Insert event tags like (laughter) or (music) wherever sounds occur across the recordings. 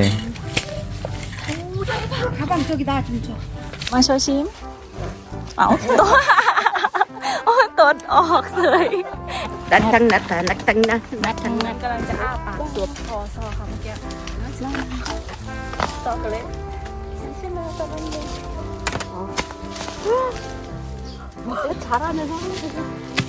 속네. 가방 저기 나 좀 줘. มาโชว์ชิม เอาตัว โอ้ตดออกเลย 나탕 나타 나탕 나 나탕 นั่นกำลังจะอ้าปากสวมคอซอค่ะเมื่อกี้ซอกันเลยใช่ไหมตอนนั้นเลย 잘하네 사람.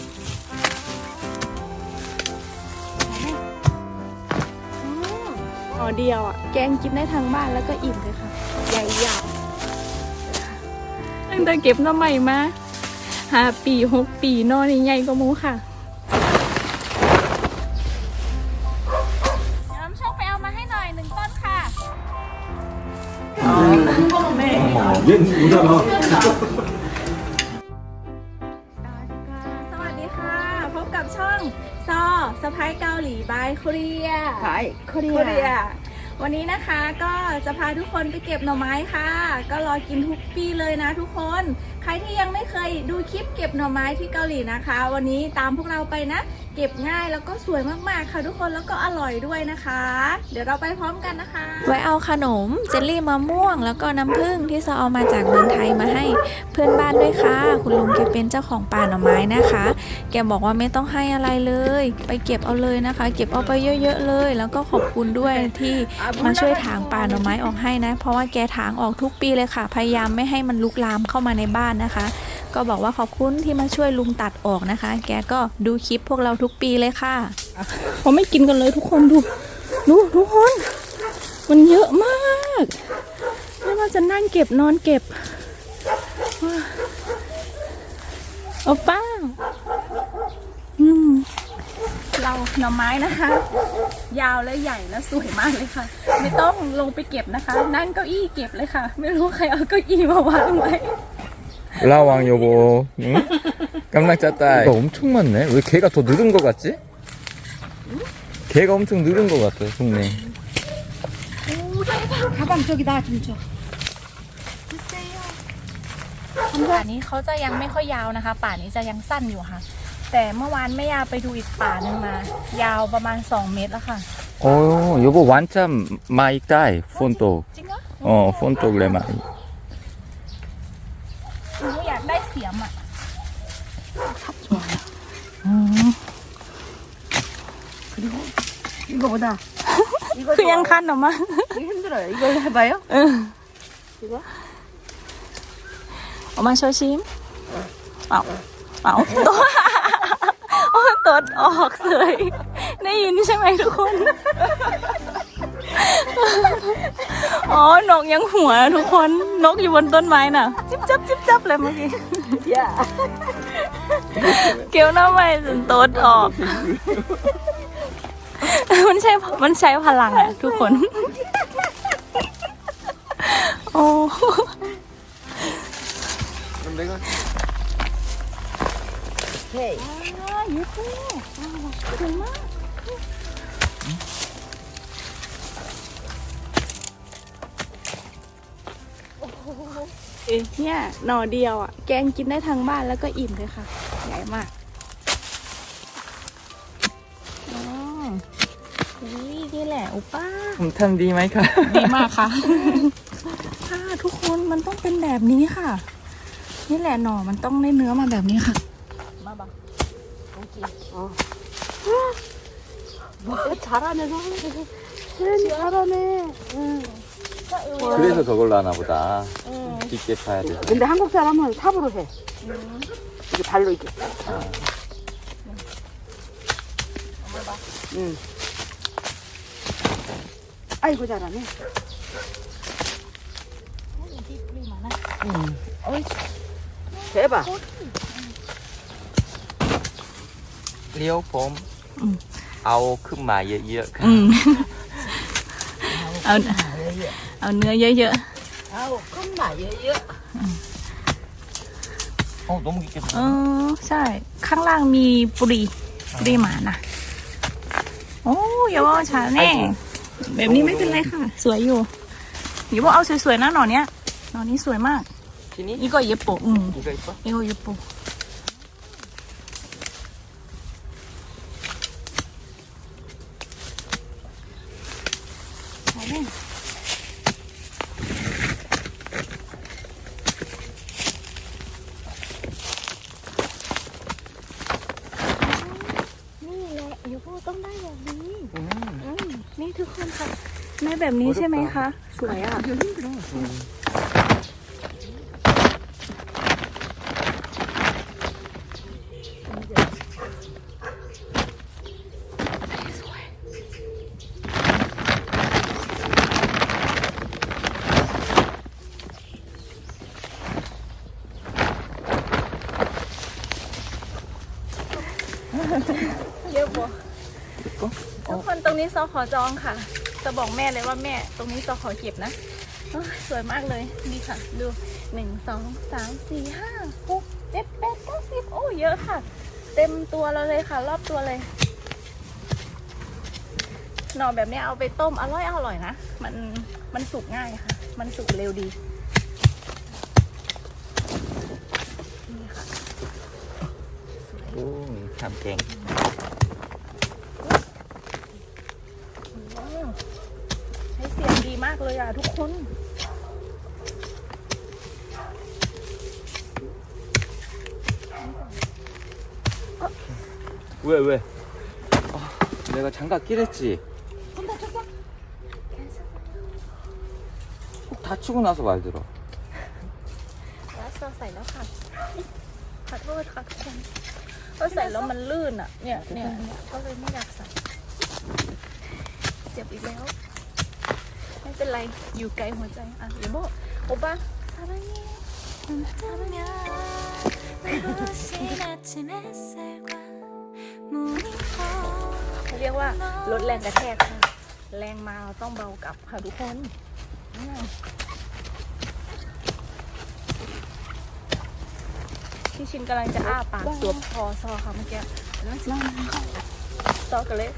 ่อเดียวอะ แกงกินได้ทั้งบ้านแล้วก็อิ่มเลยค่ะ ใหญ่ยาวตั้งแต่เก็บน้ำใหม่มาหาปีหกปีนอนใหญ่ก็มูค่ะน้ำโชคไปเอามาให้หน่อยหนึ่งต้นค่ะอ๋อเย็นอยู่ด้านนอก เครียขายเครียเครีวันนี้นะคะก็จะพาทุกคนไปเก็บหน่อไม้ค่ะ ก็รอกินทุกปีเลยนะทุกคน ใครที่ยังไม่เคยดูคลิปเก็บหน่อไม้ที่เกาหลีนะคะ วันนี้ตามพวกเราไปนะ เก็บง่ายแล้วก็สวยมากๆค่ะทุกคนแล้วก็อร่อยด้วยนะคะ เดี๋ยวเราไปพร้อมกันนะคะ ไว้เอาขนมเจลลี่มะม่วง แล้วก็น้ำผึ้งที่ซอเอามาจากเมืองไทยมาให้เพื่อนบ้านด้วยค่ะ คุณลุงแกเป็นเจ้าของป่าหน่อไม้นะคะ แกบอกว่าไม่ต้องให้อะไรเลย ไปเก็บเอาเลยนะคะ เก็บเอาไปเยอะ ๆ เลย แล้วก็ขอบคุณด้วยที่มาช่วยถางป่าหน่อไม้ออกให้นะ เพราะว่าแกถางออกทุกปีเลยค่ะ พยายามไม่ให้มันลุกลามเข้ามาในบ้านนะคะ ก็บอกว่าขอบคุณที่มาช่วยลุงตัดออกนะคะ แกก็ดูคลิปพวกเราทุกปีเลยค่ะเขาไม่กินกันเลยทุกคนดู ดูทุกคน มันเยอะมากไม่ว่าจะนั่งเก็บนอนเก็บเอาป้า อืม เราหน่อไม้นะคะ ยาวและใหญ่และสวยมากเลยค่ะ ไม่ต้องลงไปเก็บนะคะ นั่งเก้าอี้เก็บเลยค่ะ ไม่รู้ใครเอาเก้าอี้มาวางไว้ 라왕 여보. 응? 깜짝 짰다. 이거 엄청 많네. 왜 개가 더 늘은 것 같지? 개가 엄청 늘은 것 같아, 속네. 가방 저기 나 좀 줘. ป่านี้เขาจะยังไม่ค่อยยาวนะคะ ป่านี้จะยังสั้นอยู่ค่ะ แต่เมื่อวานแม่ยาไปดูอีกป่าหนึ่งมา ยาวประมาณ 2 เมตรแล้วค่ะ 어, 여보 완참 마이 따이 폰톡. จริงเหรอ 어, 폰톡 레마 이거보다 이거 คือยังคันออกมา 이거 힘들어요. 이걸 해봐요. เออออกมาโชว์ชิมเอาเอาตัวโอ้ตดออกเลยได้ยินใช่ไหมทุกคน อ๋อนกยังหัวทุกคน นกอยู่บนต้นไม้น่ะ จิ๊บจับจิ๊บจับเลยเมื่อกี้ 야. เกลียวหน้าไหม่จนโต๊ดออก มันใช้มันใช้พลังอะทุกคน โอ้เฮ้ยยูทูบถึงมากเนี่ยหน่อเดียวอะ แกงกินได้ทั้งบ้านแล้วก็อิ่มเลยค่ะ มากอ๋อนี่นี่แหละอุป้า 감탄 디마이카. ดีมากค่ะ ค่ะทุกคนมันต้องเป็นแบบนี้ค่ะ นี่แหละหน่อมันต้องได้เนื้อมาแบบนี้ค่ะ มาบัง 뭐, 잘하네 사람. 혜연이 잘하네. 응. 그래서 저걸로 하나 보다. 깊게 파야 돼. 근데 한국 사람은 삽으로 해. 이게 발로 이게. 응. 아이고 잘하네. 응. 어이. 대박. 리오폼. 응. 아오 큰 마예 이어. 응. 아오. 아오 นื้어 아오 큰 마예 예. โอ้너무 깊게 ๆ เออ ใช่ ข้างล่างมีปุรีปุรีหมานะโอ้อย่าว่าช้าแน่ แบบนี้ไม่เป็นไรค่ะ สวยอยู่อย่าว่าเอาสวยๆนะหน่อเนี้ยหน่อนี้สวยมาก ทีนี้ นี่ก็เย็บโปะอืม 이거 이뻐? ทุกคนค่ะแม่แบบนี้ใช่ไหมคะ สวยอะ คนตรงนี้ซอขอจองค่ะ จะบอกแม่เลยว่าแม่ตรงนี้ซอขอเก็บนะสวยมากเลยนี่ค่ะ ดูหนึ่งสองสามสี่ห้าหกเจ็ดแปดเก้าสิบโอ้เยอะค่ะ เต็มตัวเราเลยค่ะ รอบตัวเลยหน่อแบบนี้เอาไปต้มอร่อยอร่อยนะ มันมันสุกง่ายค่ะ มันสุกเร็วดีนี่ค่ะโอ้ยทำเก่ง ว้าวใช้เสียงดีมากเลยอ่ะทุกคน 왜 왜? 아, 내가 장갑 끼랬지. 꼭 다치고 나서 말들어. แล้วเราใส่แล้วค่ะ ขอโทษค่ะทุกคนเราใส่แล้วมันลื่นอ่ะ เนี่ยเนี่ยเนี่ยก็เลยไม่อยากใส่ เจ็บอีกแล้ว ไม่ ็นไร อยู่ไกลหัวใจ อะเดี๋ยวโบโอป้าซาบัเย่ซาบัเย่เรียกว่าลดแรงกระแทกค่ะแรงมาเราต้องเบากลับค่ะทุกคนพี่ชินกำลังจะอ้าปากสวมคอซอค่ะเมื่อกี้แล้วสิซอกันเลย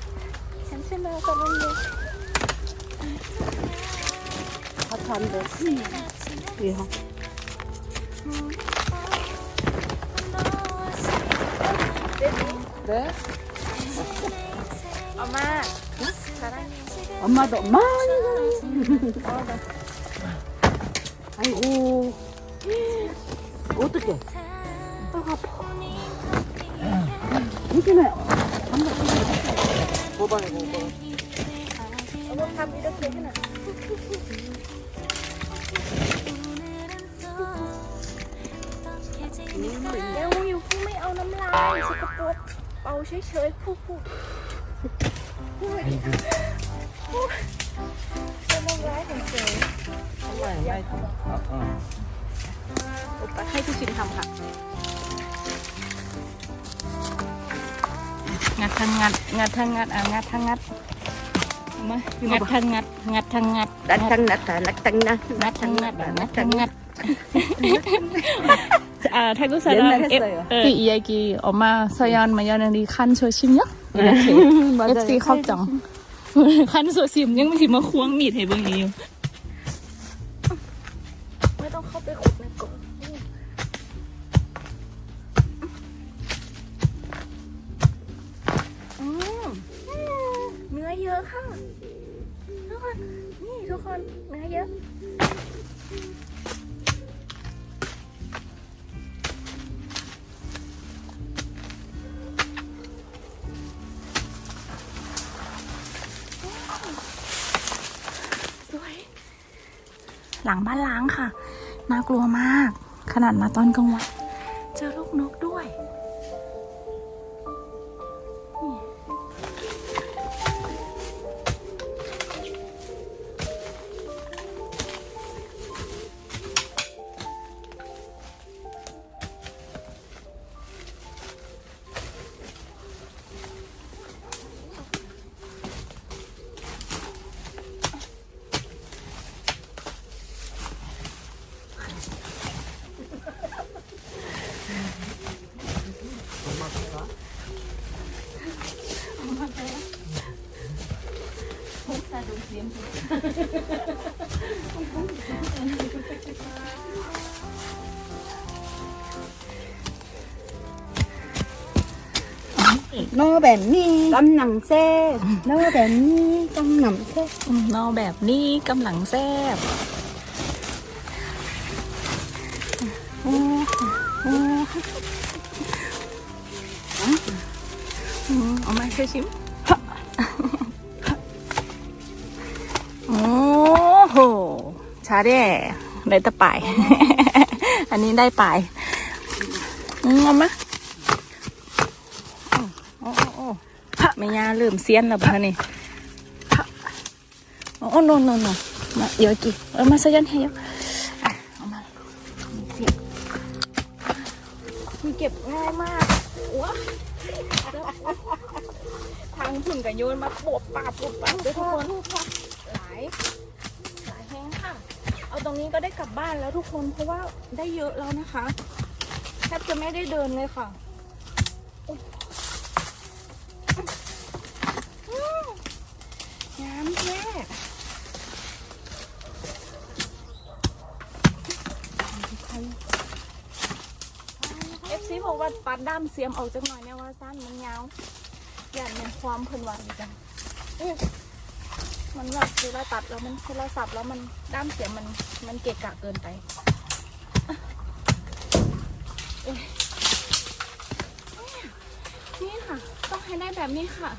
ฉันเชื่อแมวตะลุงเลย 반대. 이야. 네? 엄마, 사랑해. 엄마도 많이 사랑해. 아이고. 어떡해. 아파. 이기네. 엄마, 이거. 뭐봐, 뭐봐. 엄마, 밥 이렇게 해놔. เดี๋ยวอยู่ผู้ไม่เอาน้ำลายสกปรกเป่าเฉยๆผู้ผู้ผู้ผู้เป็นน้ำลายของเจ๊อร่อยไหมอุปให้พี่ชินทำค่ะ งัดทั้งงัด งัดทั้งงัด อะ งัดทั้งงัดมางัดทั้งงัด งัดทั้งงัด งัดทั้งงัดงัดทั้งงัดงัดทั้งงัดงัดทั้งงัด 아, 태국 사람 옛날 했어요. 그 이야기 엄마 서연 마연이 칸 소심요? 이렇게 FC 걱정 칸 소심 ยังไม่ถึงมาควงมีดให้เบิ่งอีกอยู่ไม่ต้องเข้าไปขุดในกรงอืมเนื้อเยอะค่ะ ทุกคน นี่ทุกคน เนื้อเยอะ หลังบ้านล้างค่ะ น่ากลัวมาก ขนาดมาตอนกลางวัน แบบนี้กำหนังแซ่บนอแบบนี้กำหนังแซ่บนอแบบนี้กำหนังแซ่บเอามาช่วยชิมโอ้โหชาเด้ได้ตะป่าย อันนี้ได้ป่ายเอามา ม่ยาเริ่มเซียนแล้วบ้านี่โอ้โอ้โนโนโนมาเดี๋ยวกี่เออมาซะยันให้เยอะเอามาเสียบมีเก็บง่ายมากว้าทางผุ่นกับโยนมาปวบปาบปวบปาบด้วยทุกคนหลายหลายแห้งค่ะ เอาตรงนี้ก็ได้กลับบ้านแล้วทุกคนเพราะว่าได้เยอะแล้วนะคะแทบจะไม่ได้เดินเลยค่ะอุ๊ยอืมน้ำแย่เอฟซีบอกว่าปั ดด้ามเสียมออกจากหน่อยเนี่ยว่าสั้นมันยาวอย่างเนี่ยความเพิ่นวานจังมันแบบเวลาตัดแล้วมันโทรศัพท์แล้วมันด้ามเสียงมันมันเกะกะเกินไปนี่ค่ะ ต้องให้ได้แบบนี้ค่ะ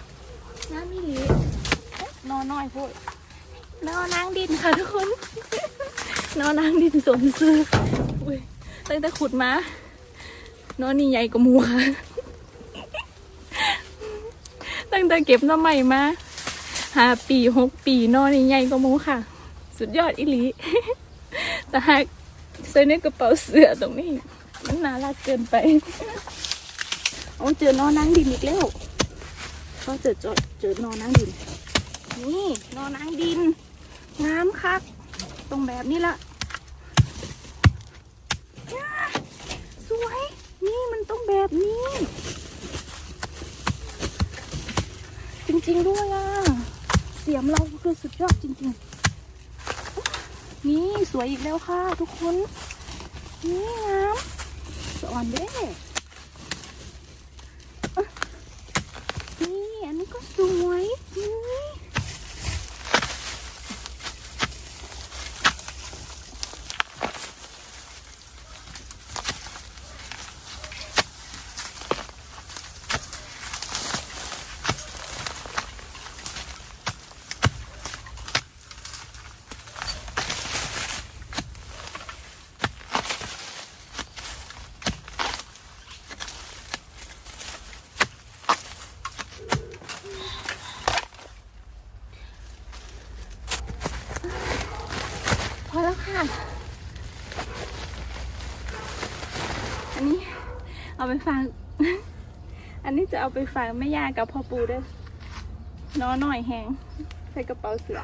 น้ำมิลีเนอนน้อยพูดนอนนางดินค่ะทุกคนนอนนางดินสมซื้อตั้งแต่ขุดมา นอนนี่ใหญ่กว่าหมูค่ะ ตั้งแต่เก็บน้ำใหม่มาห้าปีหกปีนอนใหญ่ๆก็มูค่ะ สุดยอดอิลีแต่หากใส่ในกระเป๋าเสื้อตรงนี้ มันน่ารักเกินไปโอ้เจอนอนนั่งดินอีกแล้วก็เจอเจอเจอนอนนั่งดิน นี่นอนนั่งดินงามคัก ตรงแบบนี้ละย่าสวย นี่มันต้อง แบบนี้ จริงๆด้วยอะ เสียมเราคือสุดยอดจริง ๆ นี่สวยอีกแล้วค่ะ ทุกคน นี่น้ำสะอ่อนเด้อะนี่อันนี้ก็สวยนี่พอแล้วค่ะ อันนี้ เอาไปฟัง อันนี้จะเอาไปฟังแม่ย่ากับพ่อปูด้วยน้อหน่อยแหงใส่กระเป๋าเสือ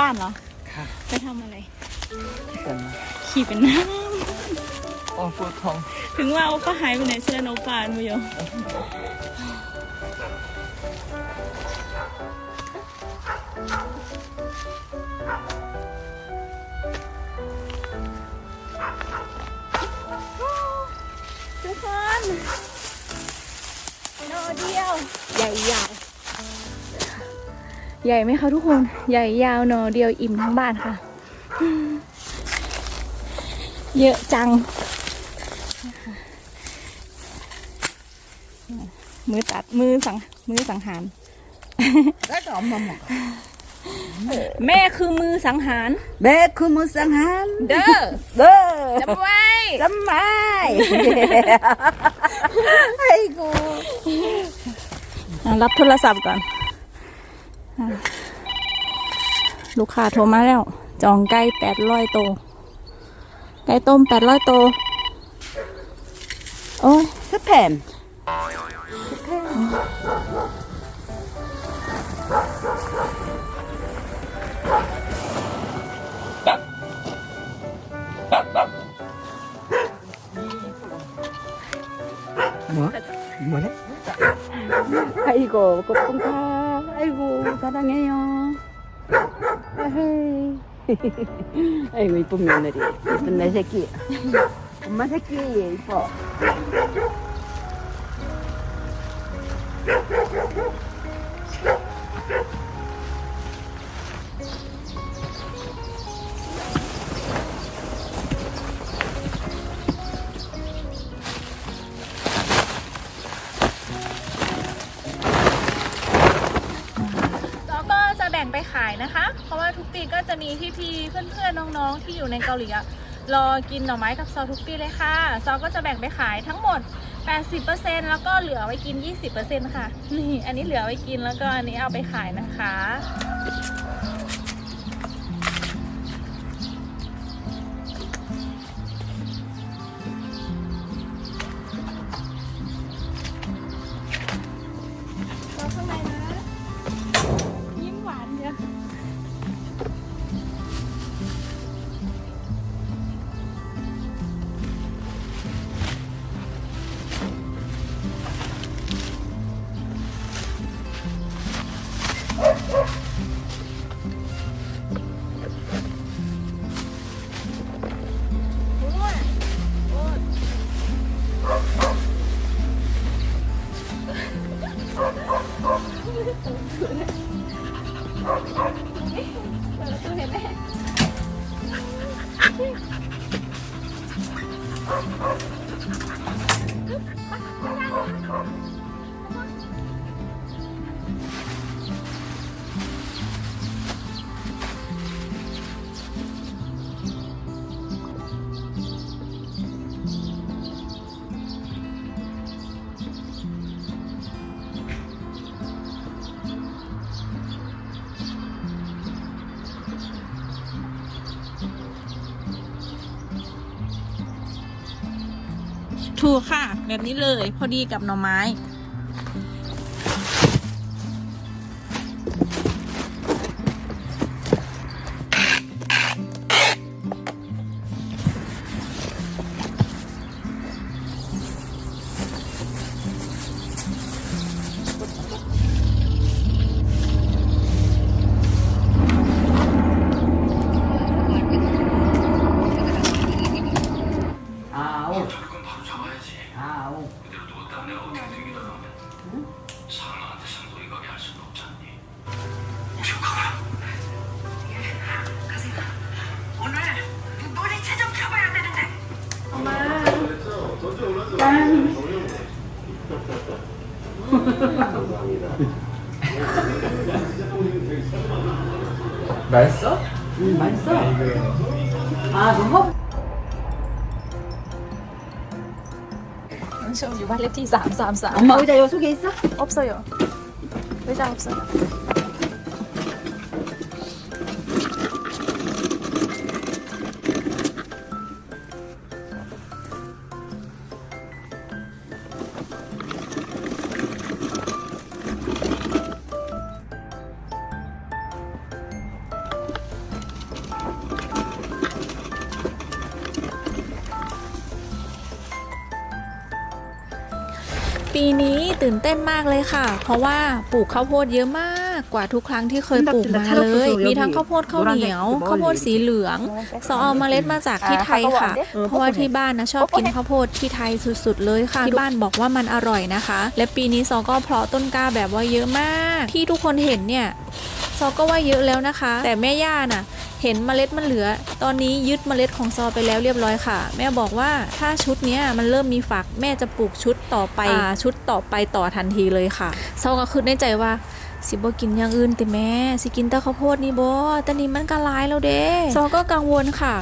บ้านเหรอ ค่ะไปทำอะไรกันขี่เป็นน้โอ้ปวดท้องำ ถึงว่าโอก็หายไปไหนเชลโนปานมุโยทุกคนโนเดียว ใหญ่ยาว ใหญ่ไหมคะทุกคน ใหญ่ยาวหนอเดียวอิ่มทั้งบ้านค่ะ เยอะจัง มือตัดมือสังมือสังหารแล้วก็เอามาหมกแม่คือมือสังหารแบกคือมือสังหาร เด้อ เด้อจำไว้จำไม่ให้กูอะรับโทรศัพท์ก่อนอะ ลูกค้าโทรมาแล้ว จองไก่แปดร้อยโต ไก่ต้มแปดร้อยโต โอ้สแผ่นหมดหมดแล้วใครก็ขอบคุณค่ะ 아이고, 사랑해요. (laughs) 아이고 이쁜 며느리. 이쁜 내 새끼. 엄마 새끼 이뻐 ปีก็จะมีพี่ๆเพื่อนๆน้องๆที่อยู่ในเกาหลีอะรอกินหน่อไม้กับซอทุกปีเลยค่ะ ซอก็จะแบ่งไปขายทั้งหมด 80%แล้วก็เหลือไว้กิน 20%ค่ะ นี่ อันนี้เหลือไว้กินแล้วก็อันนี้เอาไปขายนะคะ แบบนี้เลย พอดีกับหน่อไม้ 맛있어? 음, 맛있어 아 너무 น้องชมอยู่บ้านเลขที่สามสามสาม 엄마 의자 요 속에 있어? 없어요. 의자 없어요. ตื่นเต้นมากเลยค่ะ เพราะว่าปลูกข้าวโพดเยอะมากกว่าทุกครั้งที่เคยปลูกมาเลย มีทั้งข้าวโพดข้าวเหนียวข้าวโพดสีเหลืองซอเอาเมล็ดมาจากที่ไทยค่ะ เพราะว่าที่บ้านนะชอบกินข้าวโพดที่ไทยสุดๆเลยค่ะที่บ้านบอกว่ามันอร่อยนะคะ และปีนี้ซอก็เพาะต้นกล้าแบบว่าเยอะมาก ที่ทุกคนเห็นเนี่ยซอก็ว่าเยอะแล้วนะคะ แต่แม่ย่าน่ะ เห็นเมล็ดมันเหลือ ตอนนี้ยึดเมล็ดของซอไปแล้วเรียบร้อยค่ะ แม่บอกว่าถ้าชุดเนี้ยมันเริ่มมีฝักแม่จะปลูกชุดต่อไปอ่าชุดต่อไปต่อทันทีเลยค่ะซอก็คือในใจว่าสิบ่กินอย่างอื่นติแม่สิกินแต่ข้าวโพดนี่บ่แต่นี่มันก็หลายแล้วเด้ซอก็กังวลค่ะ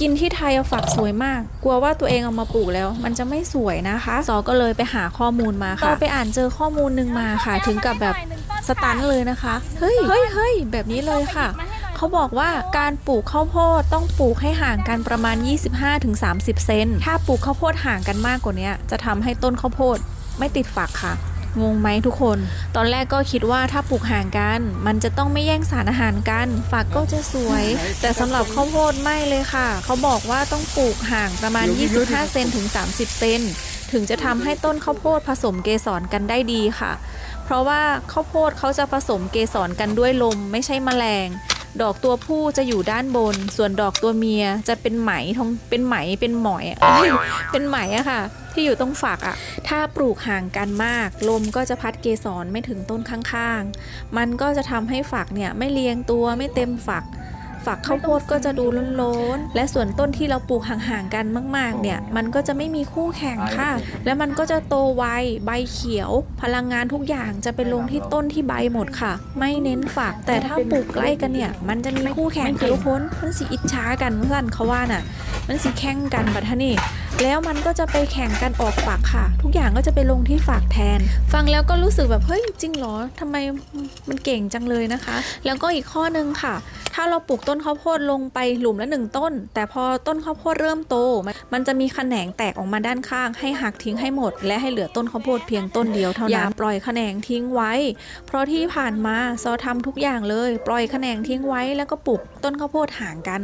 กินที่ไทยเอาฝักสวยมาก กลัวว่าตัวเองเอามาปลูกแล้ว มันจะไม่สวยนะคะ ซอก็เลยไปหาข้อมูลมาค่ะไปอ่านเจอข้อมูลหนึ่งมาค่ะ ถึงกับแบบสตันเลยนะคะ เฮ้ยเฮ้ยเฮ้ยแบบนี้เลยค่ะ เขาบอกว่าการปลูกข้าวโพดต้องปลูกให้ห่างกันประมาณ 25-30 เซน ถ้าปลูกข้าวโพดห่างกันมากกว่านี้จะทำให้ต้นข้าวโพดไม่ติดฝักค่ะงงไหมทุกคน ตอนแรกก็คิดว่าถ้าปลูกห่างกัน มันจะต้องไม่แย่งสารอาหารกัน ฝักก็จะสวย แต่สำหรับข้าวโพดไม่เลยค่ะ เขาบอกว่าต้องปลูกห่างประมาณ 25 เซนถึง 30 เซน ถึงจะทำให้ต้นข้าวโพดผสมเกสรกันได้ดีค่ะ เพราะว่าข้าวโพดเขาจะผสมเกสรกันด้วยลมไม่ใช่แมลง ดอกตัวผู้จะอยู่ด้านบน ส่วนดอกตัวเมียจะเป็นไหมทองเป็นไหมเป็นหมอยเป็นไหมอะค่ะ ที่อยู่ตรงฝักอะถ้าปลูกห่างกันมาก ลมก็จะพัดเกสรไม่ถึงต้นข้างๆ มันก็จะทำให้ฝักเนี่ยไม่เรียงตัวไม่เต็มฝัก ฝักข้าวโพดก็จะดูโล้นๆ และส่วนต้นที่เราปลูกห่างๆกันมาก ๆ เนี่ย มันก็จะไม่มีคู่แข่งค่ะ และมันก็จะโตไว ใบเขียว พลังงานทุกอย่างจะไปลงที่ต้นที่ใบหมดค่ะ ไม่เน้นฝัก แต่ถ้าปลูกใกล้กันเนี่ย มันจะมีคู่แข่งค่ะทุกคนมันสิอิจฉากันเพื่อนเขาว่าน่ะ มันสิแข่งกันบัดทะนี่แล้วมันก็จะไปแข่งกันออกฝักค่ะ ทุกอย่างก็จะไปลงที่ฝักแทน ฟังแล้วก็รู้สึกแบบเฮ้ยจริงเหรอทำไมมันเก่งจังเลยนะคะ แล้วก็อีกข้อนึงค่ะ ถ้าเราปลูกต้นข้าวโพดลงไปหลุมละหนึ่งต้น แต่พอต้นข้าวโพดเริ่มโต มันจะมีแขนงแตกออกมาด้านข้าง ให้หักทิ้งให้หมด และให้เหลือต้นข้าวโพดเพียงต้นเดียวเท่านั้นอย่าปล่อยแขนงทิ้งไว้ เพราะที่ผ่านมาซอทำทุกอย่างเลย ปล่อยแขนงทิ้งไว้แล้วก็ปลูกต้นข้าวโพดห่างกัน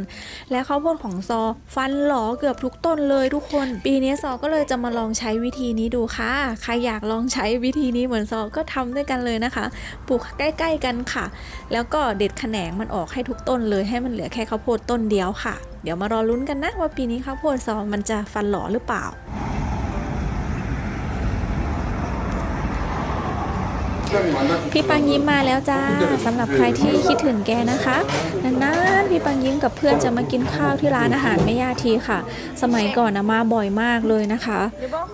และข้าวโพดของซอฟันหลอเกือบทุกต้นเลยทุกคน ปีนี้ซอก็เลยจะมาลองใช้วิธีนี้ดูค่ะ ใครอยากลองใช้วิธีนี้เหมือนซอก็ทำด้วยกันเลยนะคะ ปลูกใกล้ ๆกันค่ะ แล้วก็เด็ดแขนงมันออกให้ทุกต้นเลยให้มันเหลือแค่ข้าวโพดต้นเดียวค่ะ เดี๋ยวมารอลุ้นกันนะว่าปีนี้ข้าวโพดซอมันจะฟันหลอหรือเปล่า พี่ปังยิ้มมาแล้วจ้าสำหรับใครที่คิดถึงแกนะคะนานๆพี่ปังยิ้มกับเพื่อนจะมากินข้าวที่ร้านอาหารแม่ย่าทีค่ะ สมัยก่อนนะมาบ่อยมากเลยนะคะ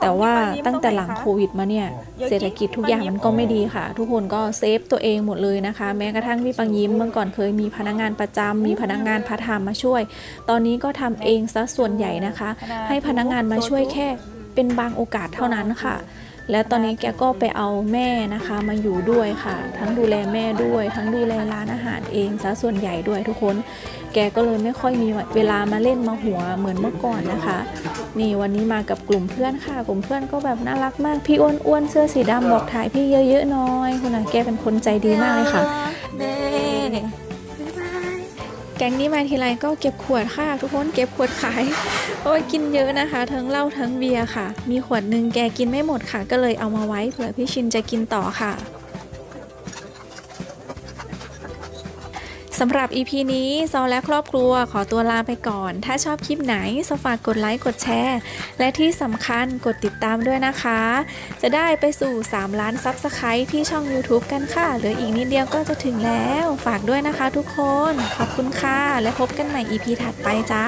แต่ว่าตั้งแต่หลังโควิดมาเนี่ยเศรษฐกิจทุกอย่างมันก็ไม่ดีค่ะ ทุกคนก็เซฟตัวเองหมดเลยนะคะ แม้กระทั่งพี่ปังยิ้มเมื่อก่อนเคยมีพนักงานประจำมีพนักงานพาร์ทไทม์มาช่วย ตอนนี้ก็ทำเองซะส่วนใหญ่นะคะ ให้พนักงานมาช่วยแค่เป็นบางโอกาสเท่านั้นค่ะ แล้วตอนนี้แกก็ไปเอาแม่นะคะมาอยู่ด้วยค่ะ ทั้งดูแลแม่ด้วย ทั้งดูแลร้านอาหารเองซะส่วนใหญ่ด้วยทุกคน แกก็เลยไม่ค่อยมีเวลามาเล่นมาหัวเหมือนเมื่อก่อนนะคะ นี่วันนี้มากับกลุ่มเพื่อนค่ะ กลุ่มเพื่อนก็แบบน่ารักมาก พี่อ้วนอ้วนเสื้อสีดำบอกถ่ายพี่เยอะๆน้อยคุณน่ะแกเป็นคนใจดีมากเลยค่ะ แก๊งนี้มาทีไรก็เก็บขวดค่ะ ทุกคนเก็บขวดขายเพราะว่ากินเยอะนะคะ ทั้งเหล้าทั้งเบียร์ค่ะ มีขวดหนึ่งแกกินไม่หมดค่ะ ก็เลยเอามาไว้เผื่อพี่ชินจะกินต่อค่ะ สำหรับ EP นี้ซอและครอบครัวขอตัวลาไปก่อน ถ้าชอบคลิปไหนซอฝากกดไลค์กดแชร์ และที่สำคัญกดติดตามด้วยนะคะ จะได้ไปสู่ 3 ล้านซับสไครต์ที่ช่อง YouTube กันค่ะ เหลืออีกนิดเดียวก็จะถึงแล้ว ฝากด้วยนะคะทุกคน ขอบคุณค่ะ และพบกันใหม่ EP ถัดไปจ้า